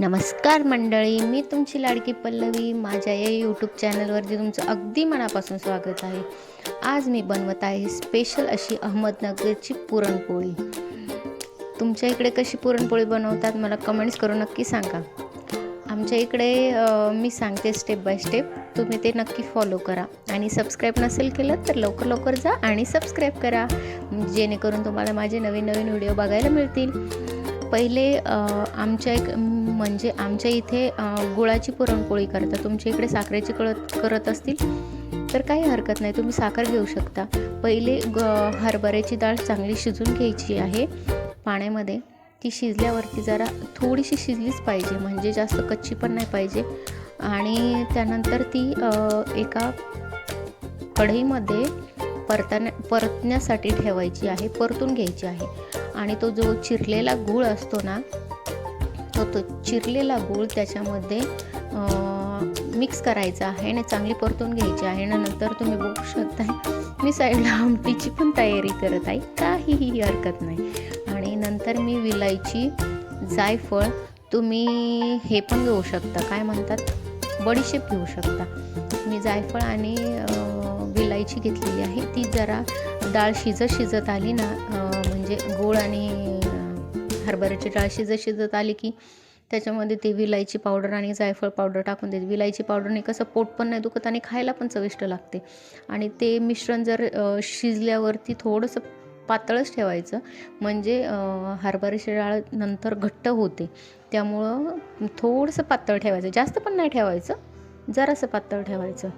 नमस्कार मंडळी मी तुमची लाडकी पल्लवी. माझ्या या यूट्यूब चॅनलवरती तुमचं अगदी मनापासून स्वागत आहे. आज मी बनवत आहे स्पेशल अशी अहमदनगरची पुरणपोळी. तुमच्या इकडे कशी पुरणपोळी बनवतात मला कमेंट्स करून नक्की सांगा. आमच्या इकडे मी सांगते स्टेप बाय स्टेप तुम्ही ते नक्की फॉलो करा. आणि सबस्क्राईब नसेल केलं तर लवकर लवकर जा आणि सबस्क्राईब करा. जेणेकरून तुम्हाला माझे नवीन नवीन व्हिडिओ बघायला मिळतील. पहिले आमच्या एक म्हणजे आमच्या इथे गुळाची पुरणपोळी करतात. तुमच्या इकडे साखरेची कळत करत असतील तर काही हरकत नाही. तुम्ही साखर घेऊ शकता. पहिले ग हरभऱ्याची डाळ चांगली शिजून घ्यायची आहे. पाण्यामध्ये ती शिजल्यावरती जरा थोडीशी शिजलीच पाहिजे. म्हणजे जास्त कच्ची पण नाही पाहिजे. आणि त्यानंतर ती एका कढईमध्ये परताना परतण्यासाठी ठेवायची आहे. परतून घ्यायची आहे. आणि तो जो चिरलेला गूळ असतो ना तो तो चिरलेला गूळ त्याच्यामध्ये मिक्स करायचा आहे आणि चांगली परतून घ्यायची आहे. आणि नंतर तुम्ही बघू शकताय मी साईडला आमटीची पण तयारी करत आहे. काहीही हरकत नाही. आणि नंतर मी विलायची जायफळ तुम्ही हे पण घेऊ शकता. काय म्हणतात? बडीशेप घेऊ शकता. मी जायफळ आणि विलायची घेतलेली आहे. ती जरा डाळ शिजत शिजत आली ना म्हणजे गोड आणि हरभऱ्याची डाळ शिजत शिजत आली की त्याच्यामध्ये ते विलायची पावडर आणि जायफळ पावडर टाकून देते. विलायची पावडरने कसं पोट पण नाही दुखत आणि खायला पण चविष्ट लागते. आणि ते मिश्रण जर शिजल्यावरती थोडंसं पातळच ठेवायचं. म्हणजे हरभऱ्याची डाळ नंतर घट्ट होते. त्यामुळं थोडंसं पातळ ठेवायचं. जास्त पण नाही ठेवायचं. जरासं पातळ ठेवायचं.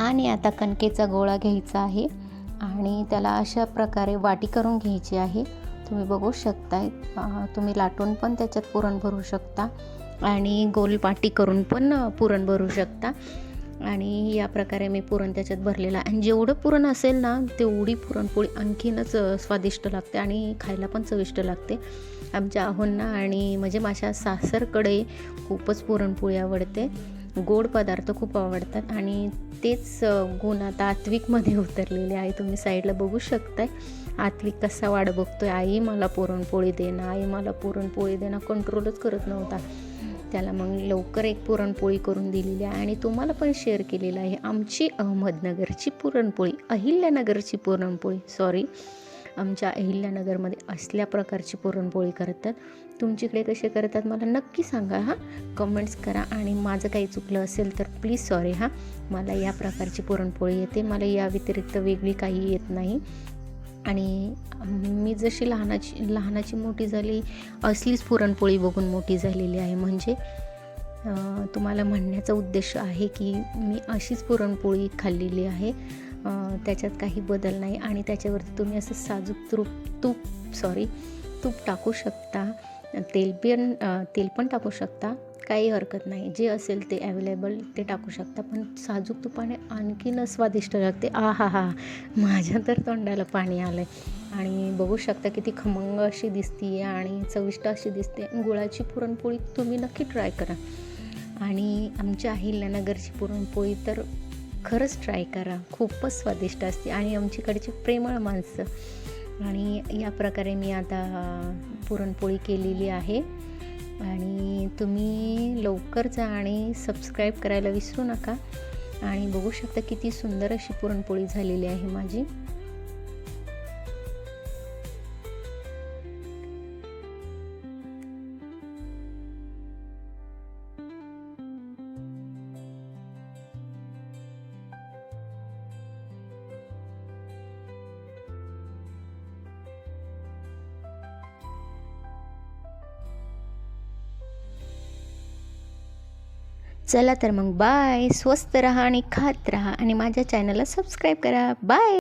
आणि आता कणकेचा गोळा घ्यायचा आहे आणि त्याला अशा प्रकारे वाटी करून घ्यायची आहे. तुम्ही बघू शकताय तुम्ही लाटून पण त्याच्यात पुरण भरू शकता आणि गोल वाटी करून पण पुरण भरू शकता. आणि या प्रकारे मी पुरण त्याच्यात भरलेलं आहे. आणि जेवढं पुरण असेल ना तेवढी पुरणपोळी आणखीनच स्वादिष्ट लागते आणि खायला पण चविष्ट लागते. आमच्या आहोंना आणि म्हणजे माझ्या सासरकडे खूपच पुरणपोळी आवडते. गोड पदार्थ खूप आवडतात आणि तेच गुण आता आत्विकमध्ये उतरलेले आहे. तुम्ही साईडला बघू शकताय. आत्विक कसा वाढ बघतोय. आई मला पुरणपोळी देणं आई मला पुरणपोळी देणं कंट्रोलच करत नव्हता. त्याला मग लवकर एक पुरणपोळी करून दिलेली आहे आणि तुम्हाला पण शेअर केलेलं आहे. आमची अहमदनगरची पुरणपोळी अहिल्यानगरची पुरणपोळी. सॉरी आमच्या अहिल्यानगरमध्ये असल्या प्रकारची पुरणपोळी करतात. तुमच्याकडे कसे करतात मला नक्की सांगा हां. कमेंट्स करा आणि माझं काही चुकलं असेल तर प्लीज सॉरी हां. मला या प्रकारची पुरणपोळी येते. मला या व्यतिरिक्त वेगळी काही येत नाही. आणि मी जशी लहानाची लहानाची मोठी झाली असलीच पुरणपोळी बघून मोठी झालेली आहे. म्हणजे तुम्हाला म्हणण्याचा उद्देश आहे की मी अशीच पुरणपोळी खाल्लेली आहे. त्याच्यात काही बदल नाही आणि त्याच्यावरती तुम्ही असं साजूक तूप तूप सॉरी तूप टाकू शकता. तेल पण तेल पण टाकू शकता. काही हरकत नाही. जे असेल ते अवेलेबल ते टाकू शकता. पण साजूक तुपाने आणखीन स्वादिष्ट लागते. आ हा हा माझ्या तर तोंडाला पाणी आलं आहे आणि बघू शकता किती खमंग अशी दिसते आणि चविष्ट अशी दिसते. गुळाची पुरणपोळी तुम्ही नक्की ट्राय करा. आणि आमच्या अहिल्यानगरची पुरणपोळी तर खरंच ट्राय करा. खूपच स्वादिष्ट असते आणि आमच्याकडची प्रेमळ माणसं. आणि या प्रकारे मी आता पुरणपोळी केलेली आहे. आणि तुम्ही लवकर जा आणि सबस्क्राईब करायला विसरू नका. आणि बघू शकता किती सुंदर अशी पुरणपोळी झालेली आहे माझी. चला तर मग बाय. स्वस्त रहा आणि खात रहा आणि माझ्या चॅनलला सबस्क्राईब करा. बाय